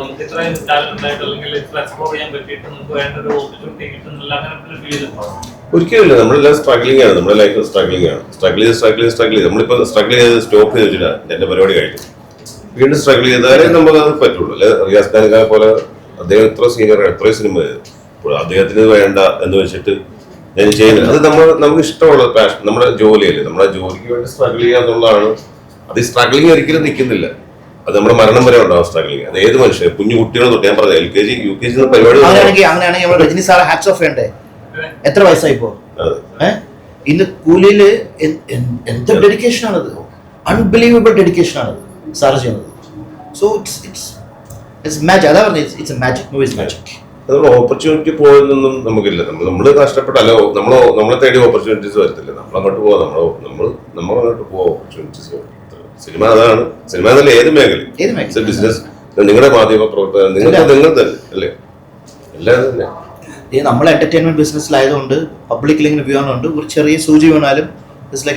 നമുക്ക് ഇത്രയും ടാലന്റ് ഉണ്ടായിട്ട് അല്ലെങ്കിൽ ഇത്ര എക്സ്പ്ലോർ ചെയ്യാൻ പറ്റിയിട്ട് നമുക്ക് വേണ്ട ഒരു ഓപ്പർച്യൂണിറ്റി കിട്ടുന്നില്ല അങ്ങനെ ഫീൽ ഒരിക്കലും ഒരിക്കലുമില്ല നമ്മളെല്ലാം സ്ട്രഗ്ലിംഗ് ആണ്. നമ്മുടെ ലൈഫ് സ്ട്രഗ്ലിംഗ് ആണ്. സ്ട്രഗിൾ ചെയ്ത് സ്ട്രഗിൾ ചെയ്ത് സ്ട്രഗിൾ ചെയ്ത്. നമ്മളിപ്പോൾ സ്ട്രഗിൾ ചെയ്ത് സ്റ്റോപ്പ് ചെയ്ത് വെച്ചിട്ട് എന്റെ പരിപാടി കഴിഞ്ഞു വീണ്ടും സ്ട്രഗിൾ ചെയ്താലേ നമുക്ക് അത് പറ്റുള്ളൂ. അല്ലെ? റിയാസ് ഖാൻ പോലെ അദ്ദേഹം എത്ര സീനിയർ എത്ര സിനിമ ചെയ്തു. അദ്ദേഹത്തിന് വേണ്ട എന്ന് വെച്ചിട്ട് ഞാൻ ചെയ്യുന്നില്ല. അത് നമ്മൾ നമുക്ക് ഇഷ്ടമുള്ള പാഷൻ നമ്മുടെ ജോലിയല്ലേ. നമ്മുടെ ജോലിക്ക് വേണ്ടി സ്ട്രഗിൾ ചെയ്യുക എന്നുള്ളതാണ്. അത് സ്ട്രഗിളിങ് ഒരിക്കലും നിൽക്കുന്നില്ല. അത് നമ്മുടെ മരണം വരെ ഉണ്ടാവും സ്ട്രഗിളിങ് അത് ഏത് മനുഷ്യൻ? കുഞ്ഞു കുട്ടികളെ തൊട്ട് ഞാൻ പറഞ്ഞത് L K G U K G പരിപാടി അങ്ങനെയാണെങ്കിൽ അങ്ങനെയാണെങ്കിൽ നമ്മൾ രജനി സാറെ ഹാറ്റ്സ് ഓഫ് വേണ്ടേ എത്ര വയസ്സായി ഇപ്പോ ഇന്ന് കൂലിയിൽ എന്ത് ഡെഡിക്കേഷൻ ആണത്? അൺബിലീവബിൾ ഡെഡിക്കേഷൻ ആണ് സാർ ചെയ്യുന്നത്. So it's it's it's magic അതാ പറഞ്ഞത് it's a magic movies magic നമ്മൾ ഓപ്പർച്യൂണിറ്റി പോയെന്നൊന്നും നമുക്കില്ല. നമ്മൾ നമ്മൾ കഷ്ടപ്പെട്ടല്ല നമ്മൾ നമ്മളെ തേടി ഓപ്പർച്യൂണിറ്റീസ് വരത്തില്ല. നമ്മൾ അങ്ങോട്ട് പോവാം നമ്മൾ നമ്മൾ നമ്മൾ അങ്ങോട്ട് പോവാം ഓപ്പർച്യൂണിറ്റീസ് സിനിമ അതാണ്. സിനിമ എന്നല്ല ഏത് മേഖല? ബിസിനസ് നിങ്ങളുടെ മാധ്യമ പ്രവർത്തകർ നിങ്ങൾ. നിങ്ങൾ തന്നെ അല്ലേ? എല്ലാം തന്നെ. നമ്മൾ എന്റർടൈൻമെന്റ് ബിസിനസ്സിലായതുകൊണ്ട് പബ്ലിക്കിൽ ഇങ്ങനെ വ്യൂ ആണുണ്ട് ഒരു ചെറിയ സൂചി വേണാലും ഇറ്റ്സ് ലൈക്ക്